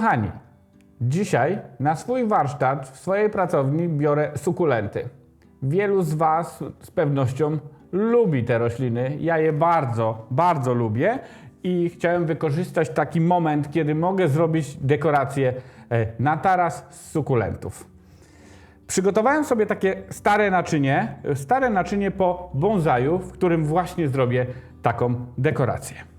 kochani, dzisiaj na swój warsztat w swojej pracowni biorę sukulenty. Wielu z Was z pewnością lubi te rośliny. Ja je bardzo, bardzo lubię i chciałem wykorzystać taki moment, kiedy mogę zrobić dekorację e, na taras z sukulentów. Przygotowałem sobie takie stare naczynie, stare naczynie po bonsaju, w którym właśnie zrobię taką dekorację.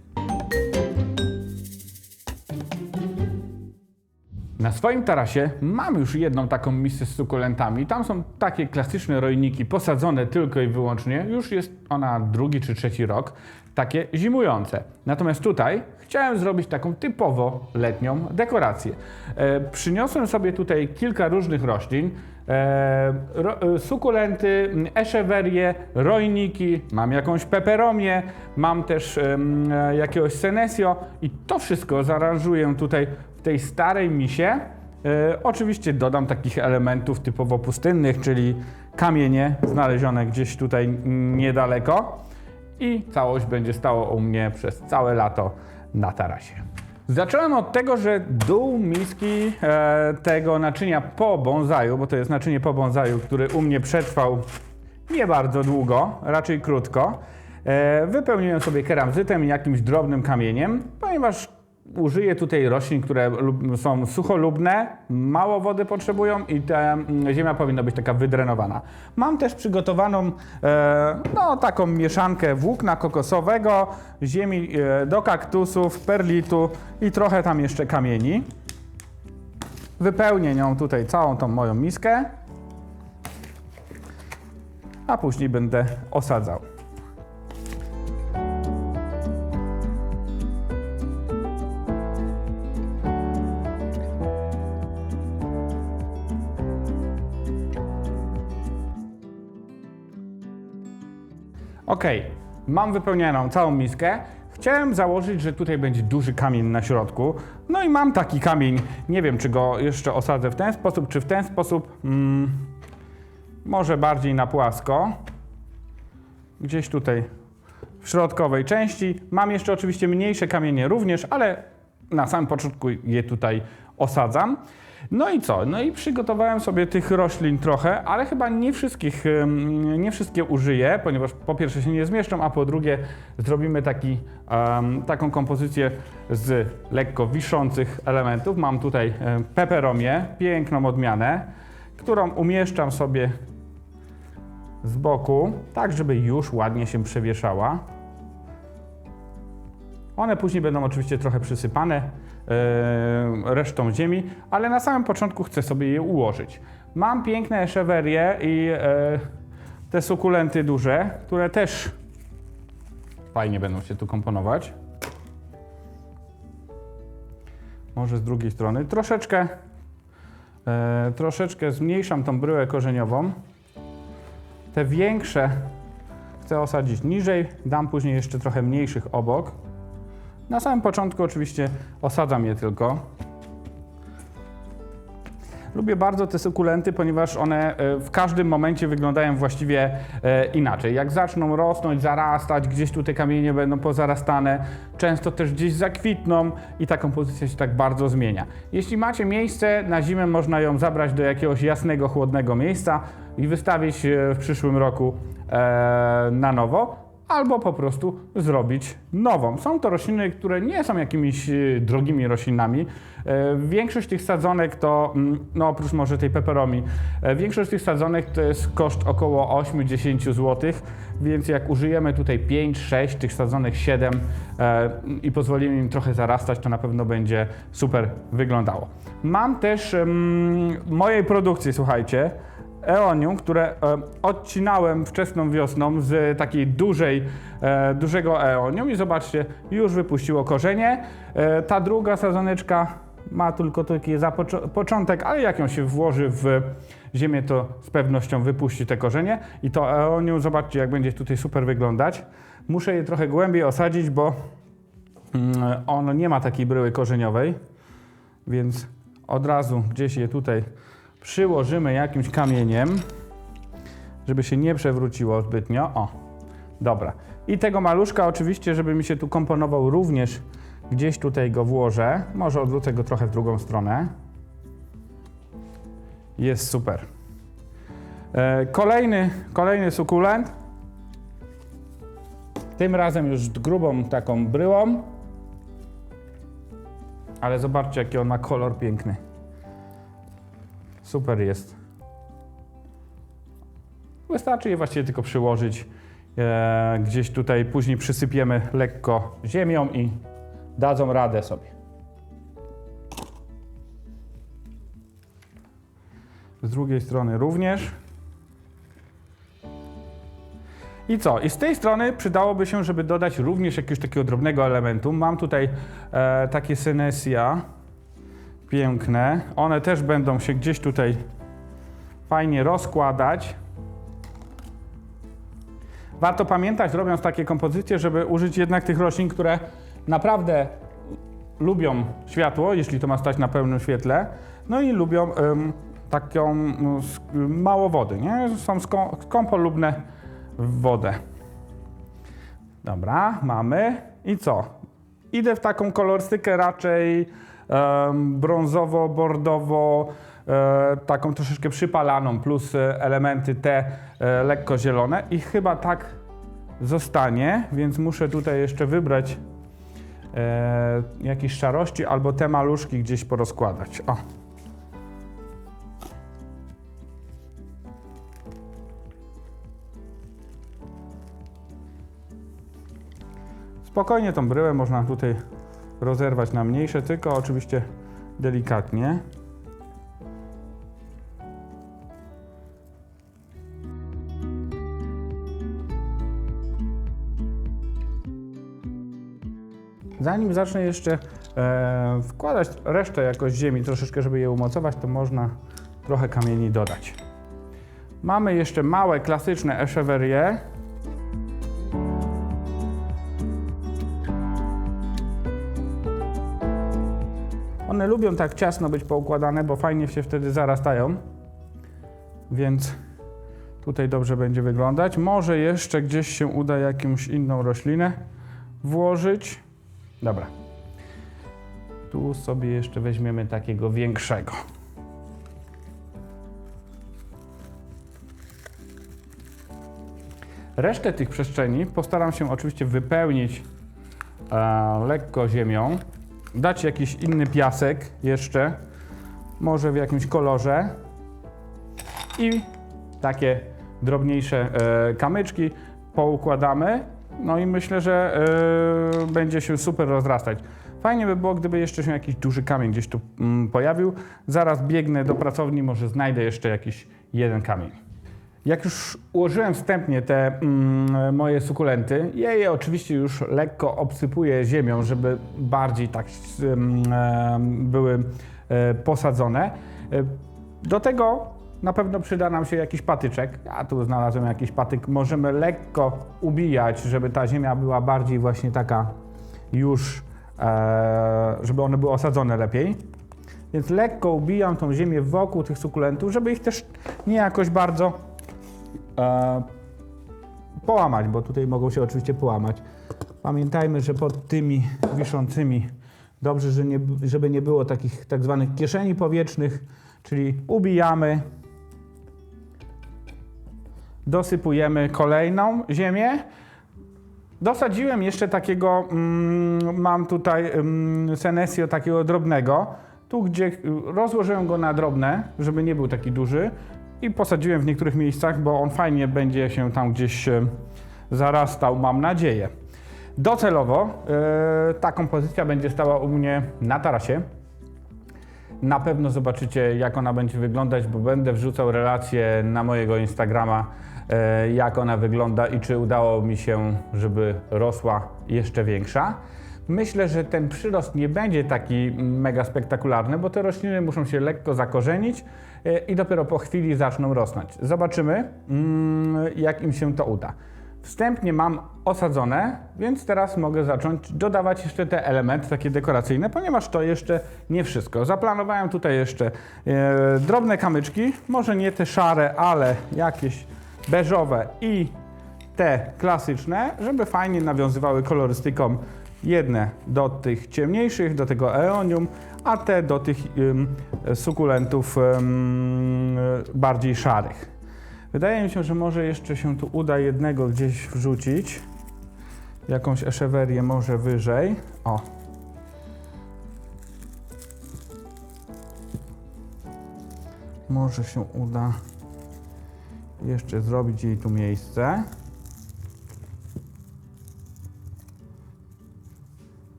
Na swoim tarasie mam już jedną taką misę z sukulentami. Tam są takie klasyczne rojniki posadzone tylko i wyłącznie. Już jest ona drugi czy trzeci rok, takie zimujące. Natomiast tutaj chciałem zrobić taką typowo letnią dekorację. E, przyniosłem sobie tutaj kilka różnych roślin. E, ro, e, sukulenty, eszewerie, rojniki, mam jakąś peperomię, mam też e, jakiegoś senesio i to wszystko zaaranżuję tutaj w tej starej misie. E, oczywiście dodam takich elementów typowo pustynnych, czyli kamienie znalezione gdzieś tutaj niedaleko i całość będzie stało u mnie przez całe lato na tarasie. Zacząłem od tego, że dół miski e, tego naczynia po bonsaju, bo to jest naczynie po bonsaju, który u mnie przetrwał nie bardzo długo, raczej krótko. E, wypełniłem sobie keramzytem i jakimś drobnym kamieniem, ponieważ użyję tutaj roślin, które są sucholubne, mało wody potrzebują i ta mm, ziemia powinna być taka wydrenowana. Mam też przygotowaną e, no, taką mieszankę włókna kokosowego, ziemi e, do kaktusów, perlitu i trochę tam jeszcze kamieni. Wypełnię nią tutaj całą tą moją miskę, a później będę osadzał. Ok, mam wypełnioną całą miskę. Chciałem założyć, że tutaj będzie duży kamień na środku. No i mam taki kamień. Nie wiem, czy go jeszcze osadzę w ten sposób, czy w ten sposób. Mm, może bardziej na płasko. Gdzieś tutaj w środkowej części. Mam jeszcze oczywiście mniejsze kamienie również, ale na samym początku je tutaj osadzam. No i co? No i przygotowałem sobie tych roślin trochę, ale chyba nie wszystkich, nie wszystkie użyję, ponieważ po pierwsze się nie zmieszczą, a po drugie zrobimy taki, taką kompozycję z lekko wiszących elementów. Mam tutaj peperomię, piękną odmianę, którą umieszczam sobie z boku, tak żeby już ładnie się przewieszała. One później będą oczywiście trochę przysypane e, resztą ziemi, ale na samym początku chcę sobie je ułożyć. Mam piękne eszewerie i e, te sukulenty duże, które też fajnie będą się tu komponować. Może z drugiej strony. Troszeczkę, e, troszeczkę zmniejszam tą bryłę korzeniową. Te większe chcę osadzić niżej, dam później jeszcze trochę mniejszych obok. Na samym początku oczywiście osadzam je tylko. Lubię bardzo te sukulenty, ponieważ one e, w każdym momencie wyglądają właściwie e, inaczej. Jak zaczną rosnąć, zarastać, gdzieś tu te kamienie będą pozarastane, często też gdzieś zakwitną i ta kompozycja się tak bardzo zmienia. Jeśli macie miejsce, na zimę można ją zabrać do jakiegoś jasnego, chłodnego miejsca i wystawić e, w przyszłym roku na nowo albo po prostu zrobić nową. Są to rośliny, które nie są jakimiś e, drogimi roślinami. E, Większość tych sadzonek to, mm, no oprócz może tej peperomi, e, większość tych sadzonek to jest koszt około 8-10 zł, więc jak użyjemy tutaj 5-6, tych sadzonek 7 e, i pozwolimy im trochę zarastać, to na pewno będzie super wyglądało. Mam też em, mojej produkcji, słuchajcie, eonium, które e, odcinałem wczesną wiosną z takiej dużej, e, dużego eonium i zobaczcie, już wypuściło korzenie. E, ta druga sadzoneczka ma tylko taki początek, ale jak ją się włoży w ziemię, to z pewnością wypuści te korzenie. I to eonium, zobaczcie, jak będzie tutaj super wyglądać. Muszę je trochę głębiej osadzić, bo mm, ono nie ma takiej bryły korzeniowej, więc od razu gdzieś je tutaj przyłożymy jakimś kamieniem, żeby się nie przewróciło zbytnio. O, dobra. I tego maluszka oczywiście, żeby mi się tu komponował również Gdzieś tutaj go włożę. Może odwrócę go trochę w drugą stronę. Jest super. E, Kolejny, kolejny sukulent. Tym razem już grubą taką bryłą. Ale zobaczcie, jaki on ma kolor piękny. Super jest. Wystarczy je właściwie tylko przyłożyć. E, gdzieś tutaj później przysypiemy lekko ziemią i dadzą radę sobie. Z drugiej strony również. I co? I z tej strony przydałoby się, żeby dodać również jakiegoś takiego drobnego elementu. Mam tutaj e, takie synesja piękne. One też będą się gdzieś tutaj fajnie rozkładać. Warto pamiętać, robiąc takie kompozycje, żeby użyć jednak tych roślin, które naprawdę lubią światło, jeśli to ma stać na pełnym świetle, no i lubią ym, taką sk- mało wody, nie? Są ską- skąpolubne w wodę. Dobra, mamy. I co? Idę w taką kolorystykę raczej brązowo-bordowo, e, taką troszeczkę przypalaną, plus e, elementy te e, lekko zielone i chyba tak zostanie, więc muszę tutaj jeszcze wybrać jakieś szarości albo te maluszki gdzieś porozkładać. O. Spokojnie tą bryłę można tutaj rozerwać na mniejsze, tylko oczywiście delikatnie. Zanim zacznę jeszcze e, wkładać resztę jakoś ziemi, troszeczkę, żeby je umocować, to można trochę kamieni dodać. Mamy jeszcze małe, klasyczne echeverie. One lubią tak ciasno być poukładane, bo fajnie się wtedy zarastają. Więc tutaj dobrze będzie wyglądać. Może jeszcze gdzieś się uda jakąś inną roślinę włożyć. Dobra. Tu sobie jeszcze weźmiemy takiego większego. Resztę tych przestrzeni postaram się oczywiście wypełnić e, lekko ziemią. Dać jakiś inny piasek jeszcze, może w jakimś kolorze. I takie drobniejsze e, kamyczki poukładamy. No i myślę, że e, będzie się super rozrastać. Fajnie by było, gdyby jeszcze się jakiś duży kamień gdzieś tu mm, pojawił. Zaraz biegnę do pracowni, może znajdę jeszcze jakiś jeden kamień. Jak już ułożyłem wstępnie te mm, moje sukulenty, ja je oczywiście już lekko obsypuję ziemią, żeby bardziej tak mm, były e, posadzone. E, Do tego na pewno przyda nam się jakiś patyczek. Ja tu znalazłem jakiś patyk. Możemy lekko ubijać, żeby ta ziemia była bardziej właśnie taka już, e, żeby one były osadzone lepiej. Więc lekko ubijam tą ziemię wokół tych sukulentów, żeby ich też nie jakoś bardzo połamać, bo tutaj mogą się oczywiście połamać. Pamiętajmy, że pod tymi wiszącymi dobrze, że nie, żeby nie było takich tak zwanych kieszeni powietrznych, czyli ubijamy, dosypujemy kolejną ziemię. Dosadziłem jeszcze takiego, mm, mam tutaj mm, senesio takiego drobnego, tu gdzie rozłożyłem go na drobne, żeby nie był taki duży i posadziłem w niektórych miejscach, bo on fajnie będzie się tam gdzieś e, zarastał, mam nadzieję. Docelowo e, ta kompozycja będzie stała u mnie na tarasie. Na pewno zobaczycie, jak ona będzie wyglądać, bo będę wrzucał relacje na mojego Instagrama, e, jak ona wygląda i czy udało mi się, żeby rosła jeszcze większa. Myślę, że ten przyrost nie będzie taki mega spektakularny, bo te rośliny muszą się lekko zakorzenić e, i dopiero po chwili zaczną rosnąć. Zobaczymy, mm, jak im się to uda. Wstępnie mam osadzone, więc teraz mogę zacząć dodawać jeszcze te elementy takie dekoracyjne, ponieważ to jeszcze nie wszystko. Zaplanowałem tutaj jeszcze e, drobne kamyczki, może nie te szare, ale jakieś beżowe i te klasyczne, żeby fajnie nawiązywały kolorystyką Jedne do tych ciemniejszych, do tego eonium, a te do tych sukulentów bardziej szarych. Wydaje mi się, że może jeszcze się tu uda jednego gdzieś wrzucić. Jakąś eszewerię może wyżej. O. Może się uda jeszcze zrobić jej tu miejsce.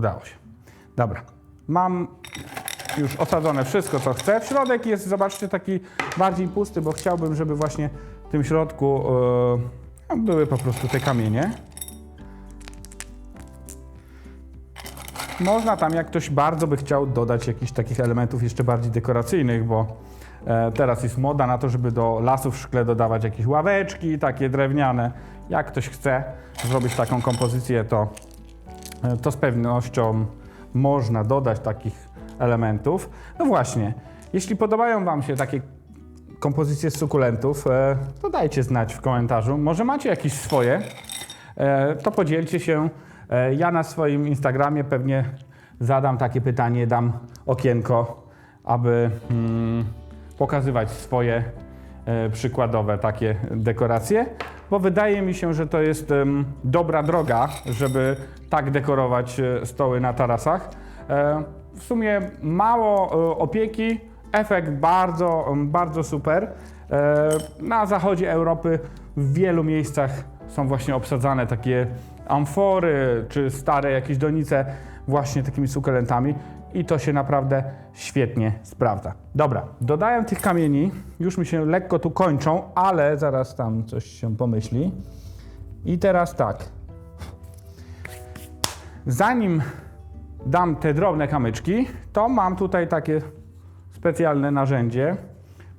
Udało się. Dobra. Mam już osadzone wszystko, co chcę. W środek jest, zobaczcie, taki bardziej pusty, bo chciałbym, żeby właśnie w tym środku e, były po prostu te kamienie. Można tam, jak ktoś bardzo by chciał, dodać jakichś takich elementów jeszcze bardziej dekoracyjnych, bo e, teraz jest moda na to, żeby do lasów w szkle dodawać jakieś ławeczki, takie drewniane. Jak ktoś chce zrobić taką kompozycję, to, to z pewnością można dodać takich elementów. No właśnie, jeśli podobają Wam się takie kompozycje z sukulentów, e, to dajcie znać w komentarzu. Może macie jakieś swoje, e, to podzielcie się. E, Ja na swoim Instagramie pewnie zadam takie pytanie, dam okienko, aby mm, pokazywać swoje e, przykładowe takie dekoracje, bo wydaje mi się, że to jest dobra droga, żeby tak dekorować e, stoły na tarasach. E, W sumie mało e, opieki, efekt bardzo, bardzo super. Na zachodzie Europy w wielu miejscach są właśnie obsadzane takie amfory czy stare jakieś donice właśnie takimi sukulentami i to się naprawdę świetnie sprawdza. Dobra, dodaję tych kamieni, już mi się lekko tu kończą, ale zaraz tam coś się pomyśli. I teraz tak. Zanim dam te drobne kamyczki, to mam tutaj takie specjalne narzędzie.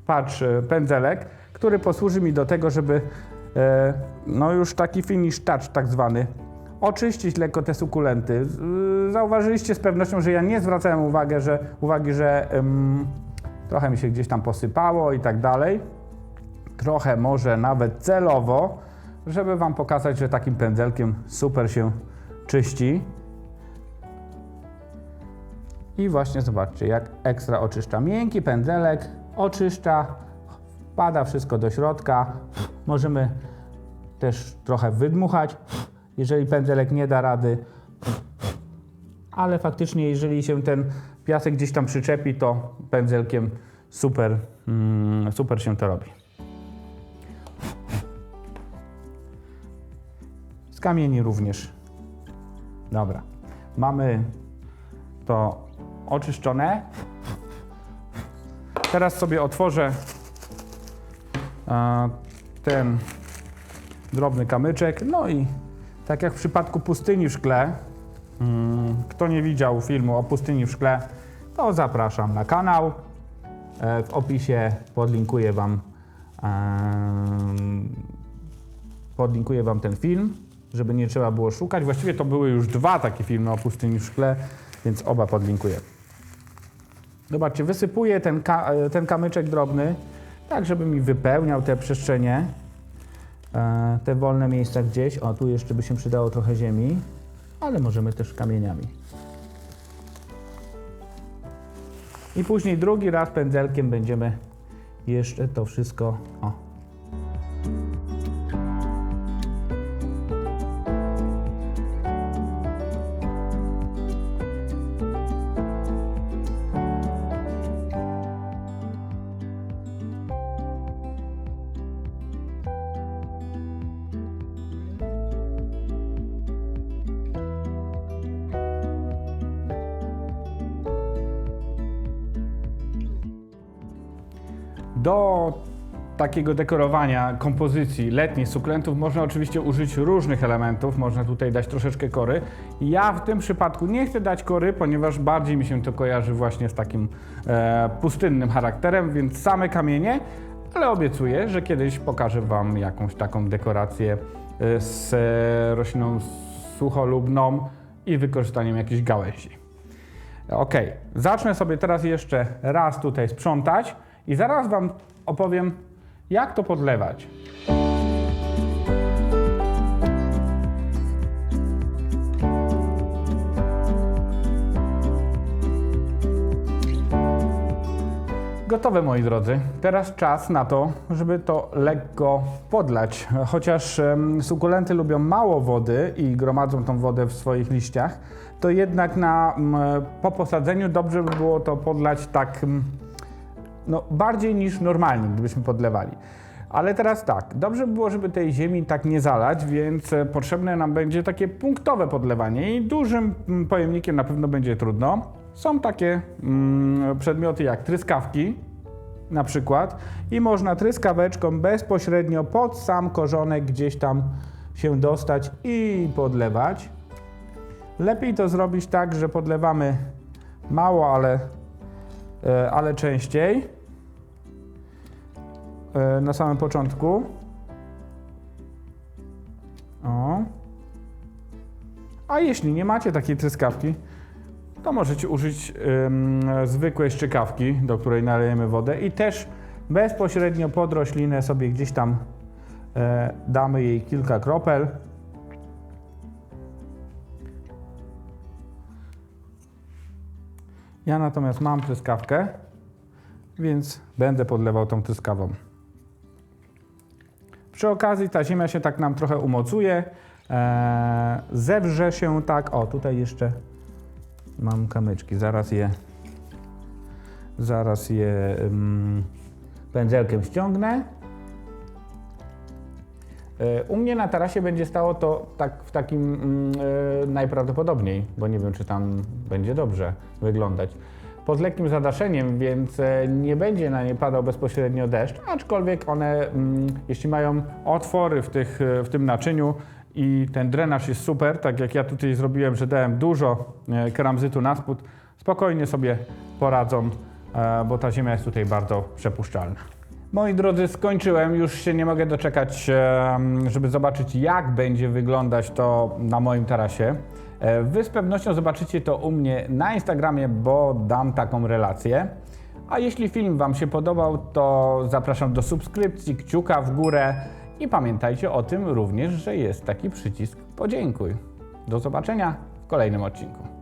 Patrz, e, pędzelek, który posłuży mi do tego, żeby e, no już taki finish touch tak zwany, oczyścić lekko te sukulenty. Y, Zauważyliście z pewnością, że ja nie zwracałem uwagi, że, uwagi, że trochę mi się gdzieś tam posypało i tak dalej. Trochę może nawet celowo, żeby Wam pokazać, że takim pędzelkiem super się czyści. I właśnie zobaczcie, jak ekstra oczyszcza. Miękki pędzelek oczyszcza, wpada wszystko do środka. Możemy też trochę wydmuchać, jeżeli pędzelek nie da rady. Ale faktycznie, jeżeli się ten piasek gdzieś tam przyczepi, to pędzelkiem super, mm, super się to robi. Z kamieni również. Dobra. Mamy to oczyszczone. Teraz sobie otworzę e, ten drobny kamyczek. No i tak jak w przypadku pustyni w szkle, mm, kto nie widział filmu o pustyni w szkle, to zapraszam na kanał. E, W opisie podlinkuję Wam podlinkuję Wam ten film, żeby nie trzeba było szukać. Właściwie to były już dwa takie filmy o pustyni w szkle, więc oba podlinkuję. Zobaczcie, wysypuję ten, ka- e, ten kamyczek drobny, tak żeby mi wypełniał te przestrzenie, te wolne miejsca gdzieś. O, tu jeszcze by się przydało trochę ziemi, ale możemy też kamieniami. I później drugi raz pędzelkiem będziemy jeszcze to wszystko. O. Do takiego dekorowania kompozycji letnich sukulentów można oczywiście użyć różnych elementów. Można tutaj dać troszeczkę kory. Ja w tym przypadku nie chcę dać kory, ponieważ bardziej mi się to kojarzy właśnie z takim e, pustynnym charakterem, więc same kamienie, ale obiecuję, że kiedyś pokażę Wam jakąś taką dekorację e, z rośliną sucholubną i wykorzystaniem jakichś gałęzi. Ok, zacznę sobie teraz jeszcze raz tutaj sprzątać i zaraz Wam opowiem, jak to podlewać. Gotowe moi drodzy. Teraz czas na to, żeby to lekko podlać. Chociaż sukulenty lubią mało wody i gromadzą tą wodę w swoich liściach, to jednak na, po posadzeniu dobrze by było to podlać tak no, bardziej niż normalnie, gdybyśmy podlewali. Ale teraz tak, dobrze by było, żeby tej ziemi tak nie zalać, więc e, potrzebne nam będzie takie punktowe podlewanie i dużym mm, pojemnikiem na pewno będzie trudno. Są takie mm, przedmioty jak tryskawki na przykład i można tryskaweczką bezpośrednio pod sam korzonek gdzieś tam się dostać i podlewać. Lepiej to zrobić tak, że podlewamy mało, ale, e, ale częściej na samym początku. O. A jeśli nie macie takiej tryskawki, to możecie użyć ym, zwykłej szczykawki, do której nalejemy wodę i też bezpośrednio pod roślinę sobie gdzieś tam e, damy jej kilka kropel. Ja natomiast mam tryskawkę, więc będę podlewał tą tryskawą. Przy okazji ta ziemia się tak nam trochę umocuje, e, zewrze się tak, o tutaj jeszcze mam kamyczki, zaraz je, zaraz je ym, pędzelkiem ściągnę. E, U mnie na tarasie będzie stało to tak w takim e, najprawdopodobniej, bo nie wiem, czy tam będzie dobrze wyglądać. Pod lekkim zadaszeniem, więc e, nie będzie na nie padał bezpośrednio deszcz, aczkolwiek one, mm, jeśli mają otwory w, tych, e, w tym naczyniu i ten drenaż jest super, tak jak ja tutaj zrobiłem, że dałem dużo keramzytu na spód, spokojnie sobie poradzą, e, bo ta ziemia jest tutaj bardzo przepuszczalna. Moi drodzy, skończyłem. Już się nie mogę doczekać, żeby zobaczyć, jak będzie wyglądać to na moim tarasie. E, Wy z pewnością zobaczycie to u mnie na Instagramie, bo dam taką relację. A jeśli film Wam się podobał, to zapraszam do subskrypcji, kciuka w górę i pamiętajcie o tym również, że jest taki przycisk podziękuj. Do zobaczenia w kolejnym odcinku.